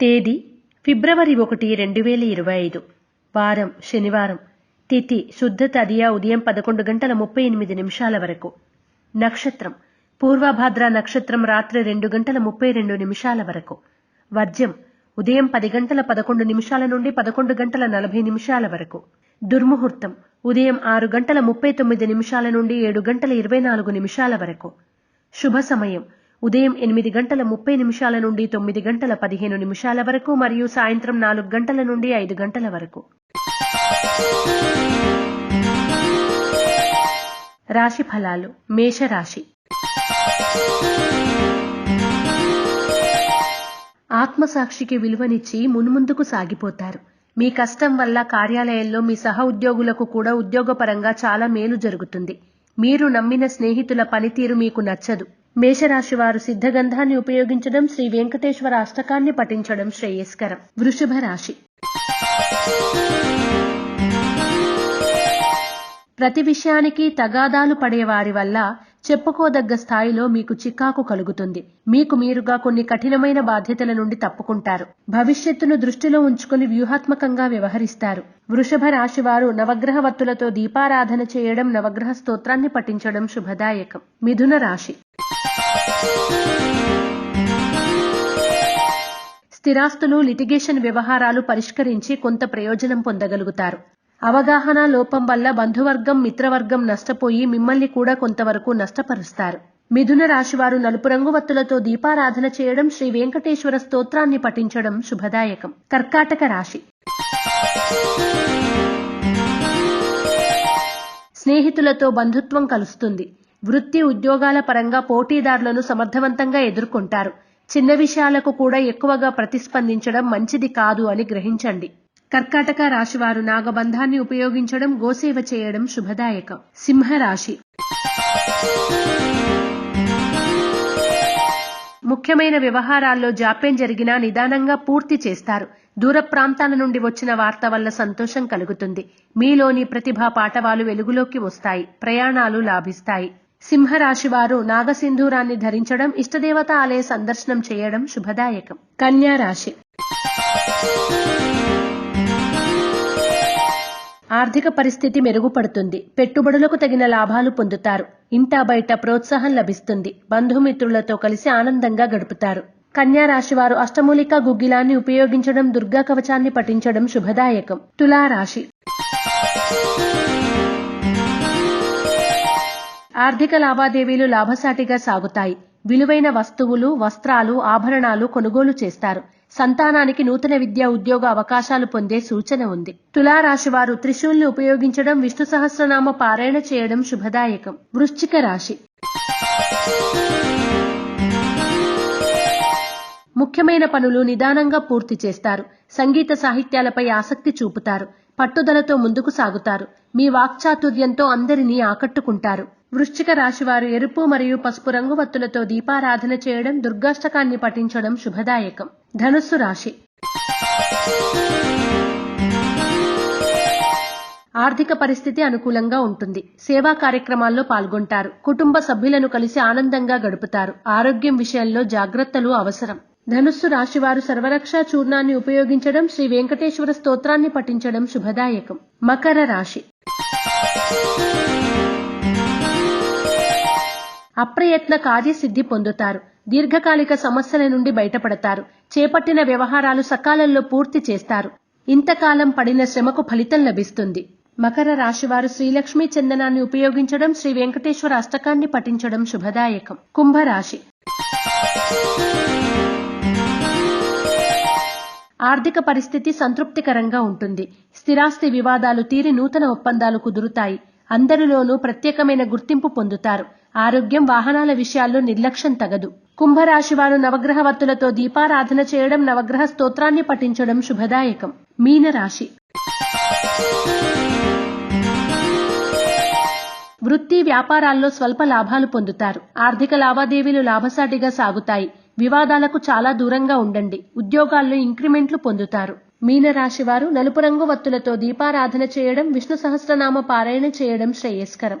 తేదీ ఫిబ్రవరి ఒకటి రెండు వేల ఇరవై ఐదు. వారం శనివారం. తిథి శుద్ధ తదియా ఉదయం పదకొండు గంటల ముప్పై ఎనిమిది నిమిషాల వరకు. నక్షత్రం పూర్వభాద్ర నక్షత్రం రాత్రి రెండు గంటల ముప్పై రెండు నిమిషాల వరకు. వర్జ్యం ఉదయం పది గంటల పదకొండు నిమిషాల నుండి పదకొండు గంటల నలభై నిమిషాల వరకు. దుర్ముహూర్తం ఉదయం ఆరు గంటల ముప్పై తొమ్మిది నిమిషాల నుండి ఏడు గంటల ఇరవై నాలుగు నిమిషాల వరకు. శుభ సమయం ఉదయం ఎనిమిది గంటల ముప్పై నిమిషాల నుండి తొమ్మిది గంటల పదిహేను నిమిషాల వరకు మరియు సాయంత్రం నాలుగు గంటల నుండి ఐదు గంటల వరకు. రాశి ఫలాలు. మేషరాశి. ఆత్మసాక్షికి విలువనిచ్చి మున్ముందుకు సాగిపోతారు. మీ కష్టం వల్ల కార్యాలయంలో మీ సహ ఉద్యోగులకు కూడా ఉద్యోగపరంగా చాలా మేలు జరుగుతుంది. మీరు నమ్మిన స్నేహితుల పనితీరు మీకు నచ్చదు. మేషరాశి వారు సిద్ధగంధాన్ని ఉపయోగించడం శ్రీ వెంకటేశ్వర అష్టకాన్ని పఠించడం శ్రేయస్కరం. వృషభ రాశి. ప్రతి విషయానికి తగాదాలు పడే వారి వల్ల చెప్పుకోదగ్గ స్థాయిలో మీకు చికాకు కలుగుతుంది. మీకు మీరుగా కొన్ని కఠినమైన బాధ్యతల నుండి తప్పుకుంటారు. భవిష్యత్తును దృష్టిలో ఉంచుకుని వ్యూహాత్మకంగా వ్యవహరిస్తారు. వృషభ రాశి వారు నవగ్రహ వత్తులతో దీపారాధన చేయడం నవగ్రహ స్తోత్రాన్ని పఠించడం శుభదాయకం. మిథున రాశి. స్థిరాస్తులు లిటిగేషన్ వ్యవహారాలు పరిష్కరించి కొంత ప్రయోజనం పొందగలుగుతారు. అవగాహన లోపం వల్ల బంధువర్గం మిత్రవర్గం నష్టపోయి మిమ్మల్ని కూడా కొంతవరకు నష్టపరుస్తారు. మిథున రాశివారు నలుపు రంగు వత్తులతో దీపారాధన చేయడం శ్రీ వెంకటేశ్వర స్తోత్రాన్ని పఠించడం శుభదాయకం. కర్కాటక రాశి. స్నేహితులతో బంధుత్వం కలుస్తుంది. వృత్తి ఉద్యోగాల పరంగా పోటీదారులను సమర్థవంతంగా ఎదుర్కొంటారు. చిన్న విషయాలకు కూడా ఎక్కువగా ప్రతిస్పందించడం మంచిది కాదు అని గ్రహించండి. కర్కాటక రాశివారు నాగబంధాన్ని ఉపయోగించడం గోసేవ చేయడం శుభదాయకం. సింహరాశి. ముఖ్యమైన వ్యవహారాల్లో జాప్యం జరిగినా నిదానంగా పూర్తి చేస్తారు. దూర ప్రాంతాల నుండి వచ్చిన వార్త వల్ల సంతోషం కలుగుతుంది. మీలోని ప్రతిభా పాటవాలు వెలుగులోకి వస్తాయి. ప్రయాణాలు లాభిస్తాయి. సింహరాశివారు నాగసింధూరాన్ని ధరించడం ఇష్టదేవత ఆలయ సందర్శనం చేయడం శుభదాయకం. కన్యా రాశి. ఆర్థిక పరిస్థితి మెరుగుపడుతుంది. పెట్టుబడులకు తగిన లాభాలు పొందుతారు. ఇంటా బయట ప్రోత్సాహం లభిస్తుంది. బంధుమిత్రులతో కలిసి ఆనందంగా గడుపుతారు. కన్యా రాశి వారు అష్టమూలిక గుగ్గిలాన్ని ఉపయోగించడం దుర్గా కవచాన్ని పఠించడం శుభదాయకం. తులా రాశి ఆర్థిక లావాదేవీలు లాభసాటిగా సాగుతాయి. విలువైన వస్తువులు వస్త్రాలు ఆభరణాలు కొనుగోలు చేస్తారు. సంతానానికి నూతన విద్యా ఉద్యోగ అవకాశాలు పొందే సూచన ఉంది. తులారాశి వారు త్రిశూల్ని ఉపయోగించడం విష్ణు సహస్రనామ పారాయణ చేయడం శుభదాయకం. వృశ్చిక రాశి. ముఖ్యమైన పనులు నిదానంగా పూర్తి చేస్తారు. సంగీత సాహిత్యాలపై ఆసక్తి చూపుతారు. పట్టుదలతో ముందుకు సాగుతారు. మీ వాక్చాతుర్యంతో అందరినీ ఆకట్టుకుంటారు. వృశ్చిక రాశివారు ఎరుపు మరియు పసుపు రంగు వత్తులతో దీపారాధన చేయడం దుర్గాష్టకాన్ని పఠించడం శుభదాయకం. ధనుస్సు రాశి. ఆర్థిక పరిస్థితి అనుకూలంగా ఉంటుంది. సేవా కార్యక్రమాల్లో పాల్గొంటారు. కుటుంబ సభ్యులను కలిసి ఆనందంగా గడుపుతారు. ఆరోగ్యం విషయంలో జాగ్రత్తలు అవసరం. ధనుస్సు రాశివారు సర్వరక్ష చూర్ణాన్ని ఉపయోగించడం శ్రీ వెంకటేశ్వర స్తోత్రాన్ని పఠించడం శుభదాయకం. మకర రాశి. అప్రయత్న కార్యసిద్ధి పొందుతారు. దీర్ఘకాలిక సమస్యల నుండి బయటపడతారు. చేపట్టిన వ్యవహారాలు సకాలంలో పూర్తి చేస్తారు. ఇంతకాలం పడిన శ్రమకు ఫలితం లభిస్తుంది. మకర రాశివారు శ్రీలక్ష్మీ చందనాన్ని ఉపయోగించడం శ్రీ వెంకటేశ్వర అష్టకాన్ని పఠించడం శుభదాయకం. కుంభరాశి ఆర్థిక పరిస్థితి సంతృప్తికరంగా ఉంటుంది. స్థిరాస్తి వివాదాలు తీరి నూతన ఒప్పందాలు కుదురుతాయి. అందరిలోనూ ప్రత్యేకమైన గుర్తింపు పొందుతారు. ఆరోగ్యం వాహనాల విషయాల్లో నిర్లక్ష్యం తగదు. కుంభరాశి వారు నవగ్రహ వత్తులతో దీపారాధన చేయడం నవగ్రహ స్తోత్రాన్ని పఠించడం శుభదాయకం. మీనరాశి. వృత్తి వ్యాపారాల్లో స్వల్ప లాభాలు పొందుతారు. ఆర్థిక లావాదేవీలు లాభసాటిగా సాగుతాయి. వివాదాలకు చాలా దూరంగా ఉండండి. ఉద్యోగాల్లో ఇంక్రిమెంట్లు పొందుతారు. మీనరాశి వారు నలుపు రంగు వత్తులతో దీపారాధన చేయడం విష్ణు సహస్రనామ పారాయణ చేయడం శ్రేయస్కరం.